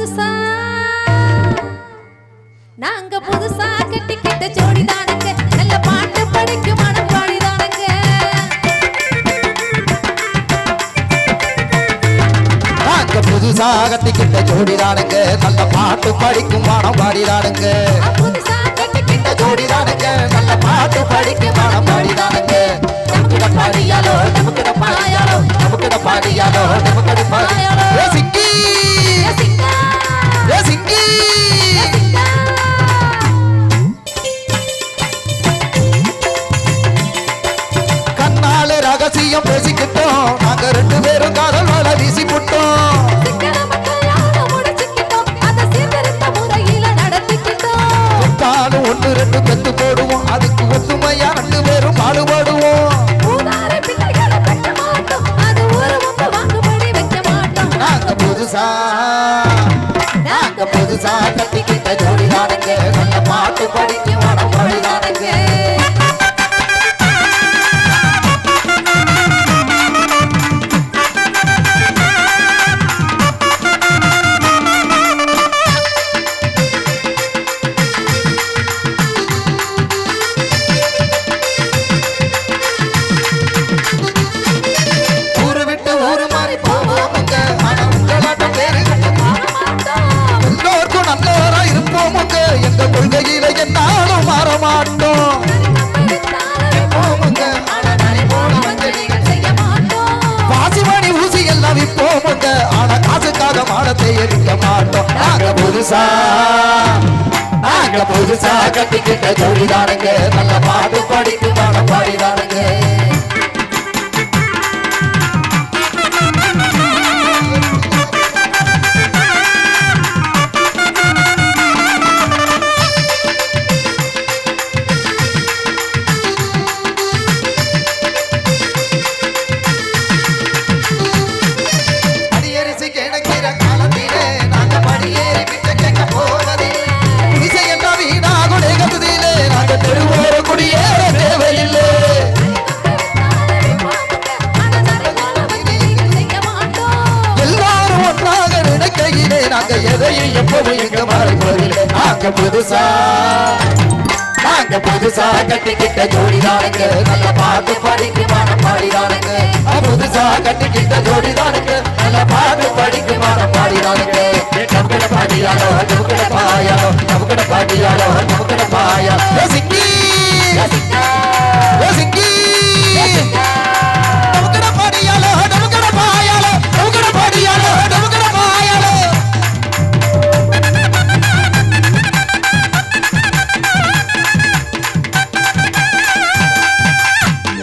புதுசா? நாங்க புதுசா கட்டிக்கிட்ட ஜோடி தானுங்க நல்ல பாட்டு படிக்கும் தானுங்க நாங்க புதுசா கட்டிக்கிட்ட ஜோடிதானுங்க. நல்ல பாட்டு படிக்கும் பாடம் பாடிதானுங்க. புதுசா கட்டிக்கிட்ட ஜோடிதானுங்க. நல்ல பாட்டு படிக்கும் பாடிதானுங்க. நமக்கிட விஷயம் பேசிக்கிட்டோம். நாங்க ரெண்டு பேரும் காதல் வாழ வீசி புட்டோம் சிக்கன நடத்திக்கிட்டோம் ஒத்தாலும் ரெண்டு பெத்து போடுவோம். அதுக்கு ஒத்துமையா ரெண்டு பேரும் பாடுபாடுவோம் நாங்க புதுசா நாங்க புதுசா புதுசா? நாங்க புதுசா கட்டிக்கிட்ட ஜோடிதானுங்க நல்ல பாட்டு நாங்க எதையும் எப்பவும் எங்க மாறுவதில்லை நாங்க புதுசா நாங்க புதுசா கட்டிக்கிட்ட ஜோடிதானுங்க நல்ல பாட்டு படிக்கு மனம் பாடிதானுங்க புதுசா கட்டிக்கிட்ட ஜோடிதானுங்க நல்ல பாட்டு படிக்கு மனம் பாடிதானுங்க நமக்கிட பாடியாலோ நமக்கிட பாயாலோ நமக்கிட பாடியாலோ நமக்கிட பாயா.